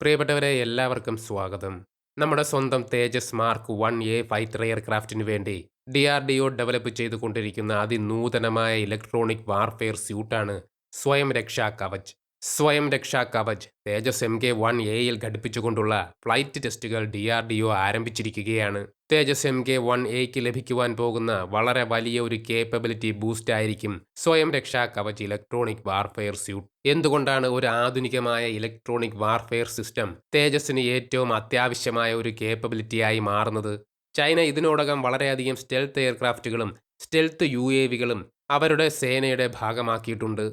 പ്രിയപ്പെട്ടവരെ എല്ലാവർക്കും സ്വാഗതം. നമ്മുടെ സ്വന്തം Tejas mark one A fighter എയർക്രാഫ്റ്റിന് വേണ്ടി D R D O develop ചെയ്തുകൊണ്ടിരിക്കുന്ന അതിനൂതനമായ ഇലക്ട്രോണിക് വാർഫെയർ സ്യൂട്ടാണ് സ്വയം Raksha Kavach Swayam Raksha Kavach. Tejas M K one എയിൽ ഘടിപ്പിച്ചുകൊണ്ടുള്ള ഫ്ലൈറ്റ് ടെസ്റ്റുകൾ ഡി ആർ ഡി ഒ ആരംഭിച്ചിരിക്കുകയാണ്. തേജസ് എം കെ വൺ എക്ക് ലഭിക്കുവാൻ പോകുന്ന വളരെ വലിയ ഒരു കേപ്പബിലിറ്റി ബൂസ്റ്റ് ആയിരിക്കും സ്വയം Raksha Kavach electronic warfare suit എന്തുകൊണ്ടാണ് ഒരു ആധുനികമായ ഇലക്ട്രോണിക് വാർഫെയർ സിസ്റ്റം തേജസ്സിന് ഏറ്റവും അത്യാവശ്യമായ ഒരു കേപ്പബിലിറ്റിയായി മാറുന്നത്? ചൈന ഇതിനോടകം വളരെയധികം സ്റ്റെൽത്ത് എയർക്രാഫ്റ്റുകളും സ്റ്റെൽത്ത് യു എ വികളും അവരുടെ സേനയുടെ ഭാഗമാക്കിയിട്ടുണ്ട്.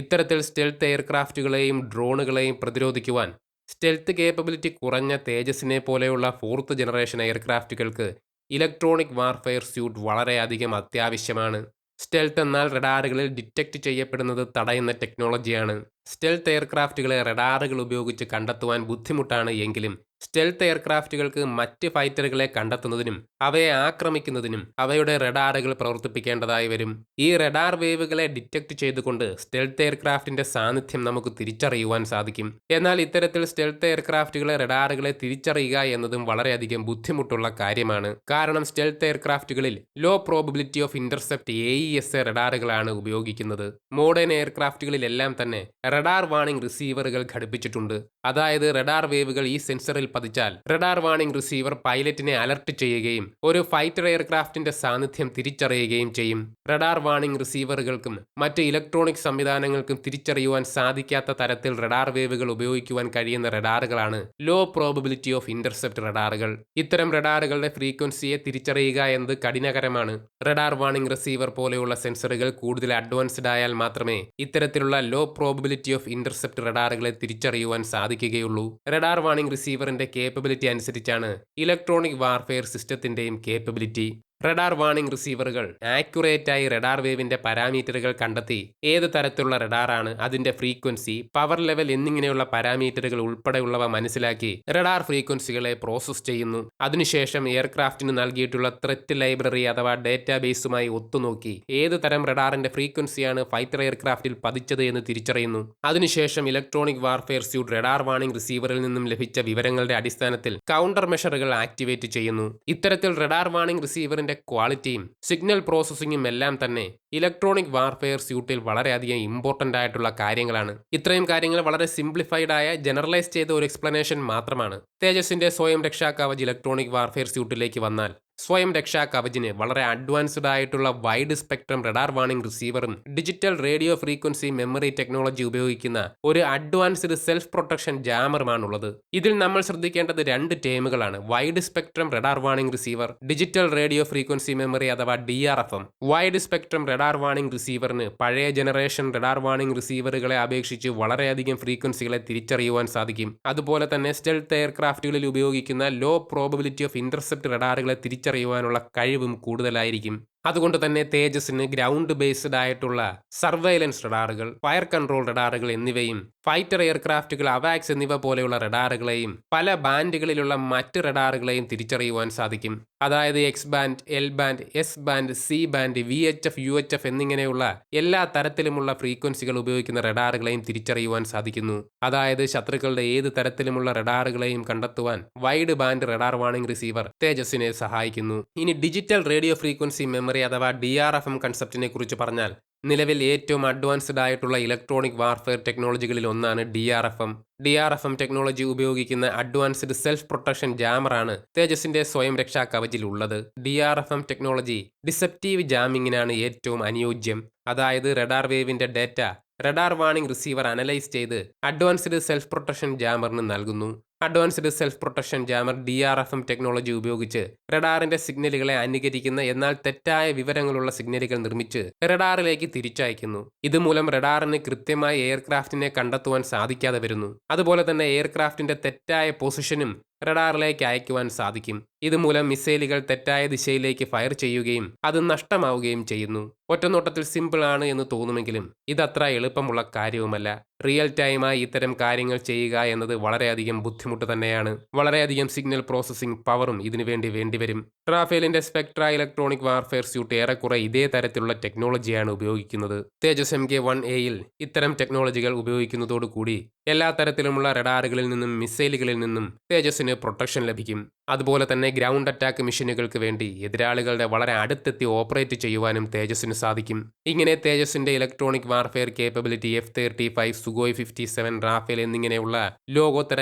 ഇത്തരത്തിൽ സ്റ്റെൽത്ത് എയർക്രാഫ്റ്റുകളെയും ഡ്രോണുകളെയും പ്രതിരോധിക്കുവാൻ സ്റ്റെൽത്ത് കേപ്പബിലിറ്റി കുറഞ്ഞ തേജസിനെ പോലെയുള്ള ഫോർത്ത് ജനറേഷൻ എയർക്രാഫ്റ്റുകൾക്ക് ഇലക്ട്രോണിക് വാർഫെയർ സ്യൂട്ട് വളരെയധികം അത്യാവശ്യമാണ്. സ്റ്റെൽത്ത് എന്നാൽ റഡാറുകളിൽ ഡിറ്റക്റ്റ് ചെയ്യപ്പെടുന്നത് തടയുന്ന ടെക്നോളജിയാണ് സ്റ്റെൽത്ത് എയർക്രാഫ്റ്റുകളെ റഡാറുകൾ ഉപയോഗിച്ച് കണ്ടെത്തുവാൻ ബുദ്ധിമുട്ടാണ് എങ്കിലും സ്റ്റെൽത്ത് എയർക്രാഫ്റ്റുകൾക്ക് മറ്റ് ഫൈറ്ററുകളെ കണ്ടെത്തുന്നതിനും അവയെ ആക്രമിക്കുന്നതിനും അവയുടെ റഡാറുകൾ പ്രവർത്തിപ്പിക്കേണ്ടതായി വരും. ഈ റഡാർ വേവുകളെ ഡിറ്റക്ട് ചെയ്തുകൊണ്ട് സ്റ്റെൽത്ത് എയർക്രാഫ്റ്റിന്റെ സാന്നിധ്യം നമുക്ക് തിരിച്ചറിയുവാൻ സാധിക്കും. എന്നാൽ ഇത്തരത്തിൽ സ്റ്റെൽത്ത് എയർക്രാഫ്റ്റുകളെ റഡാറുകളെ തിരിച്ചറിയുക എന്നതും വളരെയധികം ബുദ്ധിമുട്ടുള്ള കാര്യമാണ്. കാരണം stealth എയർക്രാഫ്റ്റുകളിൽ low probability of intercept A E S A റഡാറുകളാണ് ഉപയോഗിക്കുന്നത്. മോഡേൺ എയർക്രാഫ്റ്റുകളിലെല്ലാം തന്നെ റഡാർ വാണിംഗ് റിസീവറുകൾ ഘടിപ്പിച്ചിട്ടുണ്ട്. അതായത് റഡാർ വേവുകൾ ഈ സെൻസറിൽ പതിച്ചാൽ റഡാർ വാണിംഗ് റിസീവർ പൈലറ്റിനെ അലർട്ട് ചെയ്യുകയും ഒരു ഫൈറ്റർ എയർക്രാഫ്റ്റിന്റെ സാന്നിധ്യം തിരിച്ചറിയുകയും ചെയ്യും. റഡാർ വാണിംഗ് റിസീവറുകൾക്കും മറ്റ് ഇലക്ട്രോണിക് സംവിധാനങ്ങൾക്കും തിരിച്ചറിയുവാൻ സാധിക്കാത്ത തരത്തിൽ റഡാർ വേവുകൾ ഉപയോഗിക്കുവാൻ കഴിയുന്ന റഡാറുകളാണ് ലോ പ്രോബിലിറ്റി ഓഫ് ഇന്റർസെപ്റ്റ് റഡാറുകൾ. ഇത്തരം റഡാറുകളുടെ ഫ്രീക്വൻസിയെ തിരിച്ചറിയുക എന്നത് കഠിനകരമാണ്. റഡാർ വാണിംഗ് റിസീവർ പോലെയുള്ള സെൻസറുകൾ കൂടുതൽ അഡ്വാൻസ്ഡ് ആയാൽ മാത്രമേ ഇത്തരത്തിലുള്ള ലോ പ്രോബിലിറ്റി ഓഫ് ഇന്റർസെപ്റ്റ് റഡാറുകളെ തിരിച്ചറിയുവാൻ സാധിക്കുകയുള്ളൂ. റഡാർ വാണിംഗ് റിസീവറിന്റെ കേപ്പബിലിറ്റി അനുസരിച്ചാണ് ഇലക്ട്രോണിക് വാർഫെയർ സിസ്റ്റത്തിന്റെയും കേപ്പബിലിറ്റി റഡാർ വാണിംഗ് റിസീവറുകൾ ആക്യുറേറ്റ് ആയി റഡാർ വേവിന്റെ പാരാമീറ്ററുകൾ കണ്ടെത്തി ഏത് തരത്തിലുള്ള റഡാറാണ് അതിന്റെ ഫ്രീക്വൻസി പവർ ലെവൽ എന്നിങ്ങനെയുള്ള പാരാമീറ്ററുകൾ ഉൾപ്പെടെയുള്ളവ മനസ്സിലാക്കി റഡാർ ഫ്രീക്വൻസികളെ പ്രോസസ് ചെയ്യുന്നു. അതിനുശേഷം എയർക്രാഫ്റ്റിന് നൽകിയിട്ടുള്ള ത്രെറ്റ് ലൈബ്രറി അഥവാ ഡേറ്റാബേസുമായി ഒത്തുനോക്കി ഏത് തരം റഡാറിന്റെ ഫ്രീക്വൻസിയാണ് ഫൈറ്റർ എയർക്രാഫ്റ്റിൽ പതിച്ചത് എന്ന് തിരിച്ചറിയുന്നു. അതിനുശേഷം electronic warfare suite radar warning റിസീവറിൽ നിന്നും ലഭിച്ച വിവരങ്ങളുടെ അടിസ്ഥാനത്തിൽ കൗണ്ടർ മെഷറുകൾ ആക്ടിവേറ്റ് ചെയ്യുന്നു. ഇത്തരത്തിൽ റഡാർ വാണിംഗ് റിസീവറിന്റെ ക്വാളിറ്റിയും സിഗ്നൽ പ്രോസസ്സിങ്ങും എല്ലാം തന്നെ ഇലക്ട്രോണിക് വാർഫെയർ സ്യൂട്ടിൽ വളരെയധികം ഇമ്പോർട്ടന്റ് ആയിട്ടുള്ള കാര്യങ്ങളാണ്. ഇത്രയും കാര്യങ്ങൾ വളരെ സിംപ്ലിഫൈഡ് ആയ ജനറലൈസ് ചെയ്ത ഒരു എക്സ്പ്ലനേഷൻ മാത്രമാണ്. തേജസിന്റെ സ്വയം രക്ഷാ കവച് ഇലക്ട്രോണിക് വാർഫെയർ സ്യൂട്ടിലേക്ക് വന്നാൽ സ്വയം രക്ഷാ കവചിന് വളരെ അഡ്വാൻസ്ഡ് ആയിട്ടുള്ള wide spectrum radar warning റിസീവറും digital radio frequency memory technology ഉപയോഗിക്കുന്ന ഒരു അഡ്വാൻസ്ഡ് സെൽഫ് പ്രൊട്ടക്ഷൻ ജാമറുമാണുള്ളത് ഇതിൽ നമ്മൾ ശ്രദ്ധിക്കേണ്ടത് രണ്ട് ടേമുകളാണ് wide spectrum radar warning receiver digital radio frequency memory അഥവാ D R F M wide spectrum radar warning റിസീവറിന് പഴയ ജനറേഷൻ റഡാർ വാണിംഗ് റിസീവറുകളെ അപേക്ഷിച്ച് വളരെയധികം ഫ്രീക്വൻസികളെ തിരിച്ചറിയുവാൻ സാധിക്കും. അതുപോലെ തന്നെ സ്റ്റെൽത്ത് എയർക്രാഫ്റ്റുകളിൽ ഉപയോഗിക്കുന്ന ലോ പ്രോബിലിറ്റി ഓഫ് ഇന്റർസെപ്റ്റ് റഡാറുകളെ തിരിച്ചറിയുവാനുള്ള കഴിവും കൂടുതലായിരിക്കും. അതുകൊണ്ട് തന്നെ തേജസിന് ഗ്രൗണ്ട് ബേസ്ഡ് ആയിട്ടുള്ള സർവൈലൻസ് റഡാറുകൾ ഫയർ കൺട്രോൾ റഡാറുകൾ എന്നിവയും ഫൈറ്റർ എയർക്രാഫ്റ്റുകൾ അവാക്സ് എന്നിവ പോലെയുള്ള റഡാറുകളെയും പല ബാൻഡുകളിലുള്ള മറ്റ് റഡാറുകളെയും തിരിച്ചറിയുവാൻ സാധിക്കും. അതായത് X band L band S band C band V H F U H F എന്നിങ്ങനെയുള്ള എല്ലാ തരത്തിലുമുള്ള ഫ്രീക്വൻസികൾ ഉപയോഗിക്കുന്ന റഡാറുകളെയും തിരിച്ചറിയുവാൻ സാധിക്കുന്നു. അതായത് ശത്രുക്കളുടെ ഏത് തരത്തിലുമുള്ള റഡാറുകളെയും കണ്ടെത്തുവാൻ wide band radar warning receiver തേജസിനെ സഹായിക്കുന്നു. ഇനി ഡിജിറ്റൽ റേഡിയോ ഫ്രീക്വൻസി മെമ്മറി അഥവാ ഡി ആർ എഫ് എം കൺസെപ്റ്റിനെ കുറിച്ച് പറഞ്ഞാൽ നിലവിൽ ഏറ്റവും അഡ്വാൻസ്ഡ് ആയിട്ടുള്ള ഇലക്ട്രോണിക് വാർഫെയർ ടെക്നോളജികളിൽ ഒന്നാണ് D R F M D R F M technology ഉപയോഗിക്കുന്ന അഡ്വാൻസ്ഡ് സെൽഫ് പ്രൊട്ടക്ഷൻ ജാമറാണ് തേജസിന്റെ സ്വയം രക്ഷാ കവചിൽ ഉള്ളത്. D R F M technology deceptive ജാമിങ്ങിനാണ് ഏറ്റവും അനുയോജ്യം. അതായത് റഡാർ വേവിന്റെ data radar warning receiver analyse ചെയ്ത് അഡ്വാൻസ്ഡ് സെൽഫ് പ്രൊട്ടക്ഷൻ ജാമറിന് നൽകുന്നു. Advanced self protection jammer D R F M technology ഉപയോഗിച്ച് റഡാറിന്റെ സിഗ്നലുകളെ അനുകരിക്കുന്ന എന്നാൽ തെറ്റായ വിവരങ്ങളുള്ള സിഗ്നലുകൾ നിർമ്മിച്ച് റഡാറിലേക്ക് തിരിച്ചയക്കുന്നു. ഇതുമൂലം റഡാറിന് കൃത്യമായി എയർക്രാഫ്റ്റിനെ കണ്ടെത്തുവാൻ സാധിക്കാതെ വരുന്നു. അതുപോലെ തന്നെ എയർക്രാഫ്റ്റിന്റെ തെറ്റായ പൊസിഷനും റഡാറിലേക്ക് അയക്കുവാൻ സാധിക്കും. ഇതുമൂലം മിസൈലുകൾ തെറ്റായ ദിശയിലേക്ക് ഫയർ ചെയ്യുകയും അത് നഷ്ടമാവുകയും ചെയ്യുന്നു. ഒറ്റനോട്ടത്തിൽ സിമ്പിൾ ആണ് എന്ന് തോന്നുമെങ്കിലും ഇതത്ര എളുപ്പമുള്ള കാര്യവുമല്ല. റിയൽ ടൈമായി ഇത്തരം കാര്യങ്ങൾ ചെയ്യുക എന്നത് വളരെയധികം ബുദ്ധിമുട്ട് തന്നെയാണ്. വളരെയധികം സിഗ്നൽ പ്രോസസ്സിംഗ് പവറും ഇതിനു വേണ്ടി വേണ്ടിവരും. റാഫേലിന്റെ സ്പെക്ട്ര ഇലക്ട്രോണിക് വാർഫെയർ സ്യൂട്ട് ഏറെക്കുറെ ഇതേ തരത്തിലുള്ള ടെക്നോളജിയാണ് ഉപയോഗിക്കുന്നത്. തേജസ് എം കെ വൺ എയിൽ ഇത്തരം ടെക്നോളജികൾ ഉപയോഗിക്കുന്നതോടുകൂടി എല്ലാ തരത്തിലുമുള്ള റഡാറുകളിൽ നിന്നും മിസൈലുകളിൽ നിന്നും തേജസ്സിന് പ്രൊട്ടക്ഷൻ ലഭിക്കും. അതുപോലെ തന്നെ ഗ്രൗണ്ട് അറ്റാക്ക് മിഷനുകൾക്ക് വേണ്ടി എതിരാളികളുടെ വളരെ അടുത്തെത്തി ഓപ്പറേറ്റ് ചെയ്യുവാനും തേജസ്സിന് സാധിക്കും. ഇങ്ങനെ തേജസിന്റെ electronic warfare capability F thirty five Sukhoi fifty seven Rafale എന്നിങ്ങനെയുള്ള ലോകോത്തര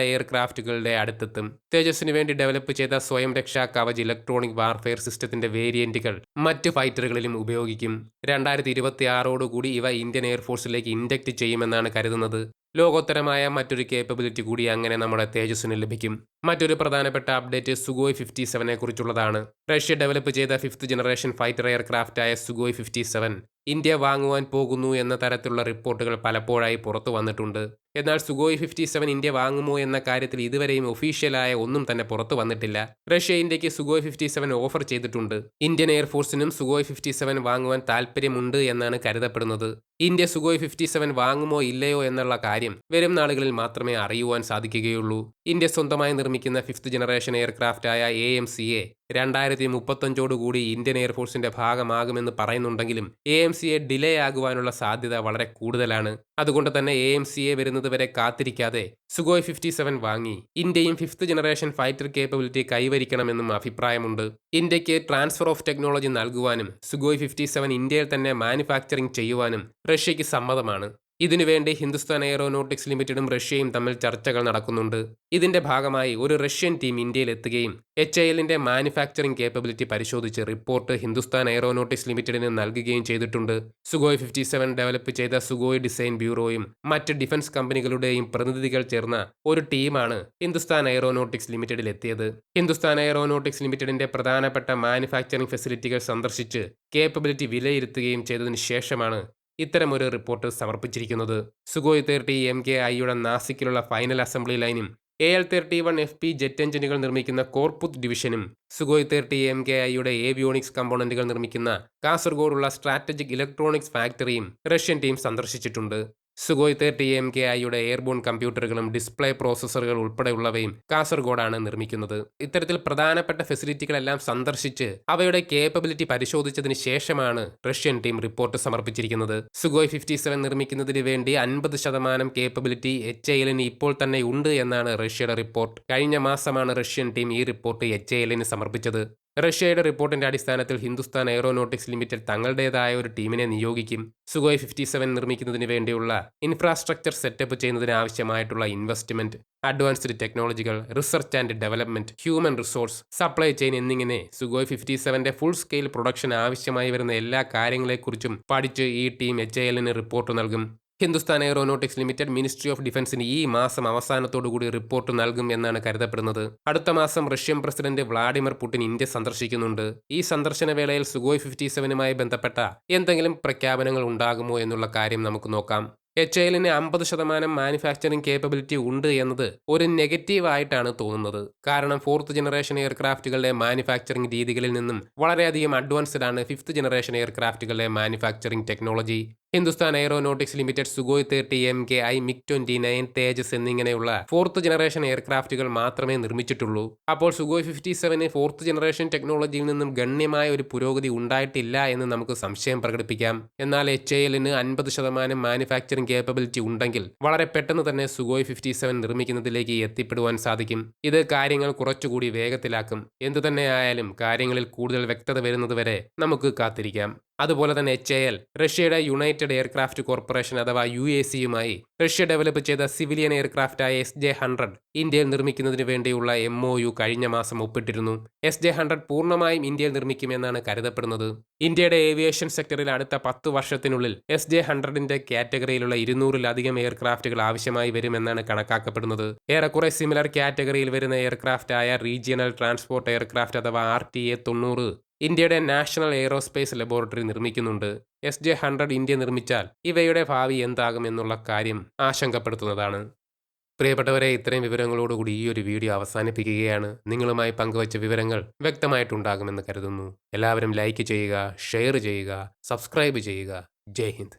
എയർക്രാഫ്റ്റുകളുടെ അടുത്തെത്തും. തേജസ്സിന് വേണ്ടി ഡെവലപ്പ് ചെയ്ത സ്വയം രക്ഷാ കവച് ഇലക്ട്രോണിക് വാർഫെയർ സിസ്റ്റത്തിന്റെ വേരിയന്റുകൾ മറ്റ് ഫൈറ്ററുകളിലും ഉപയോഗിക്കും. രണ്ടായിരത്തി ഇരുപത്തി ആറോടുകൂടി ഇവ ഇന്ത്യൻ എയർഫോഴ്സിലേക്ക് ഇൻഡക്റ്റ് ചെയ്യുമെന്നാണ് കരുതുന്നത്. ലോകോത്തരമായ മറ്റൊരു കേപ്പബിലിറ്റി കൂടി അങ്ങനെ നമ്മുടെ തേജസ്സിന് ലഭിക്കും. മറ്റൊരു പ്രധാനപ്പെട്ട അപ്ഡേറ്റ് സുഗോയ് ഫിഫ്റ്റി സെവനെ കുറിച്ചുള്ളതാണ് റഷ്യ ഡെവലപ്പ് ചെയ്ത ഫിഫ്ത് ജനറേഷൻ ഫൈറ്റർ എയർക്രാഫ്റ്റ് ആയ സുഗോയ് ഫിഫ്റ്റി സെവൻ ഇന്ത്യ വാങ്ങുവാൻ പോകുന്നു എന്ന തരത്തിലുള്ള റിപ്പോർട്ടുകൾ പലപ്പോഴായി പുറത്തു വന്നിട്ടുണ്ട്. എന്നാൽ സുഗോയ് ഫിഫ്റ്റി സെവൻ ഇന്ത്യ വാങ്ങുമോ എന്ന കാര്യത്തിൽ ഇതുവരെയും ഒഫീഷ്യലായ ഒന്നും തന്നെ പുറത്തു വന്നിട്ടില്ല. റഷ്യ ഇന്ത്യയ്ക്ക് സുഗോയ് ഫിഫ്റ്റി സെവൻ ഓഫർ ചെയ്തിട്ടുണ്ട്. ഇന്ത്യൻ എയർഫോഴ്സിനും സുഗോയ് ഫിഫ്റ്റി സെവൻ വാങ്ങുവാൻ താല്പര്യമുണ്ട് എന്നാണ് കരുതപ്പെടുന്നത്. ഇന്ത്യ സുഗോയ് ഫിഫ്റ്റി സെവൻ വാങ്ങുമോ ഇല്ലയോ എന്നുള്ള കാര്യം വരും നാളുകളിൽ മാത്രമേ അറിയുവാൻ സാധിക്കുകയുള്ളൂ. ഇന്ത്യ സ്വന്തമായി നിർമ്മിക്കുന്ന ഫിഫ്ത്ത് ജനറേഷൻ എയർക്രാഫ്റ്റായ എ എം സി എ രണ്ടായിരത്തി മുപ്പത്തഞ്ചോടുകൂടി ഇന്ത്യൻ എയർഫോഴ്സിന്റെ ഭാഗമാകുമെന്ന് പറയുന്നുണ്ടെങ്കിലും A M C A delay ആകുവാനുള്ള സാധ്യത വളരെ കൂടുതലാണ്. അതുകൊണ്ട് തന്നെ എ എം സി എ വരുന്നത് വരെ കാത്തിരിക്കാതെ സുഗോയ് ഫിഫ്റ്റി സെവൻ വാങ്ങി. ഇന്ത്യയും ഫിഫ്ത്ത് ജനറേഷൻ ഫൈറ്റർ കേപ്പബിലിറ്റി കൈവരിക്കണമെന്നും അഭിപ്രായമുണ്ട്. ഇന്ത്യയ്ക്ക് ട്രാൻസ്ഫർ ഓഫ് ടെക്നോളജി നൽകുവാനും സുഗോയ് ഫിഫ്റ്റി സെവൻ ഇന്ത്യയിൽ തന്നെ മാനുഫാക്ചറിംഗ് ചെയ്യുവാനും റഷ്യയ്ക്ക് സമ്മതമാണ്. ഇതിനുവേണ്ടി ഹിന്ദുസ്ഥാൻ എയറോനോട്ടിക്സ് ലിമിറ്റഡും റഷ്യയും തമ്മിൽ ചർച്ചകൾ നടക്കുന്നുണ്ട്. ഇതിന്റെ ഭാഗമായി ഒരു റഷ്യൻ ടീം ഇന്ത്യയിൽ എത്തുകയും എച്ച് ഐ എല്ലിന്റെ മാനുഫാക്ചറിംഗ് കേപ്പബിലിറ്റി പരിശോധിച്ച് റിപ്പോർട്ട് ഹിന്ദുസ്ഥാൻ എയറോനോട്ടിക്സ് ലിമിറ്റഡിന് നൽകുകയും ചെയ്തിട്ടുണ്ട്. സുഗോയ് ഫിഫ്റ്റി സെവൻ ഡെവലപ്പ് ചെയ്ത സുഗോയ് ഡിസൈൻ ബ്യൂറോയും മറ്റ് ഡിഫൻസ് കമ്പനികളുടെയും പ്രതിനിധികൾ ചേർന്ന ഒരു ടീമാണ് ഹിന്ദുസ്ഥാൻ എയറോനോട്ടിക്സ് ലിമിറ്റഡിൽ എത്തിയത്. ഹിന്ദുസ്ഥാൻ എയറോനോട്ടിക്സ് ലിമിറ്റഡിന്റെ പ്രധാനപ്പെട്ട മാനുഫാക്ചറിംഗ് ഫെസിലിറ്റികൾ സന്ദർശിച്ച് കേപ്പബിലിറ്റി വിലയിരുത്തുകയും ചെയ്തതിനു ശേഷമാണ് ഇത്തരമൊരു റിപ്പോർട്ട് സമർപ്പിച്ചിരിക്കുന്നത് സുഗോയ് തേർട്ടി എം കെ ഐയുടെ നാസിക്കിലുള്ള ഫൈനൽ അസംബ്ലി ലൈനും A L thirty one F P jet എഞ്ചിനുകൾ നിർമ്മിക്കുന്ന കോർപുത് ഡിവിഷനും സുഗോയ് തേർട്ടി എം കെ ഐയുടെ ഏവിയോണിക്സ് കമ്പോണന്റുകൾ നിർമ്മിക്കുന്ന കാസർഗോഡുള്ള സ്ട്രാറ്റജിക് ഇലക്ട്രോണിക്സ് ഫാക്ടറിയും റഷ്യൻ ടീം സന്ദർശിച്ചിട്ടുണ്ട്. സുഗോയ് തേർട്ടി എം കെ ഐയുടെ എയർബോൺ കമ്പ്യൂട്ടറുകളും ഡിസ്പ്ലേ പ്രോസസ്സറുകൾ ഉൾപ്പെടെയുള്ളവയും കാസർഗോഡാണ് നിർമ്മിക്കുന്നത്. ഇത്തരത്തിൽ പ്രധാനപ്പെട്ട ഫെസിലിറ്റികളെല്ലാം സന്ദർശിച്ച് അവയുടെ കേപ്പബിലിറ്റി പരിശോധിച്ചതിന് ശേഷമാണ് റഷ്യൻ ടീം റിപ്പോർട്ട് സമർപ്പിച്ചിരിക്കുന്നത്. സുഗോയ് ഫിഫ്റ്റി സെവൻ നിർമ്മിക്കുന്നതിന് വേണ്ടി അൻപത് ശതമാനം കേപ്പബിലിറ്റി എച്ച് ഐ എല്ലിന് ഇപ്പോൾ തന്നെ ഉണ്ട് എന്നാണ് റഷ്യയുടെ റിപ്പോർട്ട്. കഴിഞ്ഞ മാസമാണ് റഷ്യൻ ടീം ഈ റിപ്പോർട്ട് എച്ച് ഐ എല്ലിന് സമർപ്പിച്ചത്. റഷ്യയുടെ റിപ്പോർട്ടിന്റെ അടിസ്ഥാനത്തിൽ ഹിന്ദുസ്ഥാൻ എയറോനോട്ടിക്സ് ലിമിറ്റഡ് തങ്ങളുടേതായ ഒരു ടീമിനെ നിയോഗിക്കും. സുഗോയ് ഫിഫ്റ്റി സെവൻ നിർമ്മിക്കുന്നതിന് വേണ്ടിയുള്ള ഇൻഫ്രാസ്ട്രക്ചർ സെറ്റപ്പ് ചെയ്യുന്നതിന് ആവശ്യമായിട്ടുള്ള ഇൻവെസ്റ്റ്മെന്റ് അഡ്വാൻസ്ഡ് ടെക്നോളജികൾ research and development human resource supply chain എന്നിങ്ങനെ സുഗോയ് ഫിഫ്റ്റി സെവന്റെ ഫുൾ സ്കെയിൽ പ്രൊഡക്ഷൻ ആവശ്യമായി വരുന്ന എല്ലാ കാര്യങ്ങളെക്കുറിച്ചും പഠിച്ച് ഈ ടീം എച്ച് ഐ എല്ലിന് റിപ്പോർട്ട് നൽകും. Hindustan Aeronautics Limited ministry of ഡിഫൻസിന് ഈ മാസം അവസാനത്തോടുകൂടി റിപ്പോർട്ട് നൽകും എന്നാണ് കരുതപ്പെടുന്നത്. അടുത്ത മാസം Russian president Vladimir Putin India സന്ദർശിക്കുന്നുണ്ട്. ഈ സന്ദർശന വേളയിൽ സുഗോയ് ഫിഫ്റ്റി സെവനുമായി ബന്ധപ്പെട്ട എന്തെങ്കിലും പ്രഖ്യാപനങ്ങൾ ഉണ്ടാകുമോ എന്നുള്ള കാര്യം നമുക്ക് നോക്കാം. എച്ച് എല്ലിന് അമ്പത് ശതമാനം മാനുഫാക്ചറിംഗ് കേപ്പബിലിറ്റി ഉണ്ട് എന്നത് ഒരു നെഗറ്റീവ് ആയിട്ടാണ് തോന്നുന്നത്. കാരണം ഫോർത്ത് ജനറേഷൻ എയർക്രാഫ്റ്റുകളുടെ മാനുഫാക്ചറിംഗ് രീതികളിൽ നിന്നും വളരെയധികം അഡ്വാൻസ്ഡ് ആണ് fifth generation എയർക്രാഫ്റ്റുകളുടെ manufacturing technology Hindustan Aeronautics Limited Sukhoi thirty M K I MiG twenty nine Tejas എന്നിങ്ങനെയുള്ള ഫോർത്ത് ജനറേഷൻ എയർക്രാഫ്റ്റുകൾ മാത്രമേ നിർമ്മിച്ചിട്ടുള്ളൂ. അപ്പോൾ Sukhoi fifty seven fourth generation ടെക്നോളജിയിൽ നിന്നും ഗണ്യമായ ഒരു പുരോഗതി ഉണ്ടായിട്ടില്ല എന്ന് നമുക്ക് സംശയം പ്രകടിപ്പിക്കാം. എന്നാൽ എച്ച് എല്ലിന് അൻപത് ശതമാനം മാനുഫാക്ചറിംഗ് കേപ്പബിലിറ്റി ഉണ്ടെങ്കിൽ വളരെ പെട്ടെന്ന് തന്നെ സുഗോയ് ഫിഫ്റ്റി സെവൻ നിർമ്മിക്കുന്നതിലേക്ക് എത്തിപ്പെടുവാൻ സാധിക്കും. ഇത് കാര്യങ്ങൾ കുറച്ചുകൂടി വേഗത്തിലാക്കും. എന്തു തന്നെയായാലും കാര്യങ്ങളിൽ കൂടുതൽ വ്യക്തത വരുന്നതുവരെ നമുക്ക് കാത്തിരിക്കാം. അതുപോലെ തന്നെ എച്ച് എ എൽ റഷ്യയുടെ യുണൈറ്റഡ് എയർക്രാഫ്റ്റ് കോർപ്പറേഷൻ അഥവാ യു എ സിയുമായി റഷ്യ ഡെവലപ്പ് ചെയ്ത സിവിലിയൻ എയർക്രാഫ്റ്റായ എസ് ജെ ഹൺഡ്രഡ് ഇന്ത്യയിൽ നിർമ്മിക്കുന്നതിന് വേണ്ടിയുള്ള എം ഒ യു കഴിഞ്ഞ മാസം ഒപ്പിട്ടിരുന്നു. എസ് ജെ ഹൺഡ്രഡ് പൂർണമായും ഇന്ത്യയിൽ നിർമ്മിക്കുമെന്നാണ് കരുതപ്പെടുന്നത്. ഇന്ത്യയുടെ ഏവിയേഷൻ സെക്ടറിൽ അടുത്ത പത്ത് വർഷത്തിനുള്ളിൽ എസ് ജെ ഹൺഡ്രഡിന്റെ കാറ്റഗറിയിലുള്ള ഇരുന്നൂറിലധികം എയർക്രാഫ്റ്റുകൾ ആവശ്യമായി വരുമെന്നാണ് കണക്കാക്കപ്പെടുന്നത്. ഏറെക്കുറെ സിമിലർ കാറ്റഗറിയിൽ വരുന്ന എയർക്രാഫ്റ്റായ റീജിയണൽ ട്രാൻസ്പോർട്ട് എയർക്രാഫ്റ്റ് അഥവാ ആർ ടി എ തൊണ്ണൂറ് ഇന്ത്യയുടെ നാഷണൽ എയ്റോസ്പേസ് ലബോറട്ടറി നിർമ്മിക്കുന്നുണ്ട്. എസ് ജെ ഹൺഡ്രഡ് ഇന്ത്യ നിർമ്മിച്ചാൽ ഇവയുടെ ഭാവി എന്താകുമെന്നുള്ള കാര്യം ആശങ്കപ്പെടുത്തുന്നതാണ്. പ്രിയപ്പെട്ടവരെ ഇത്രയും വിവരങ്ങളോടുകൂടി ഈ ഒരു വീഡിയോ അവസാനിപ്പിക്കുകയാണ്. നിങ്ങളുമായി പങ്കുവച്ച വിവരങ്ങൾ വ്യക്തമായിട്ടുണ്ടാകുമെന്ന് കരുതുന്നു. എല്ലാവരും ലൈക്ക് ചെയ്യുക ഷെയർ ചെയ്യുക സബ്സ്ക്രൈബ് ചെയ്യുക. ജയ് ഹിന്ദ്.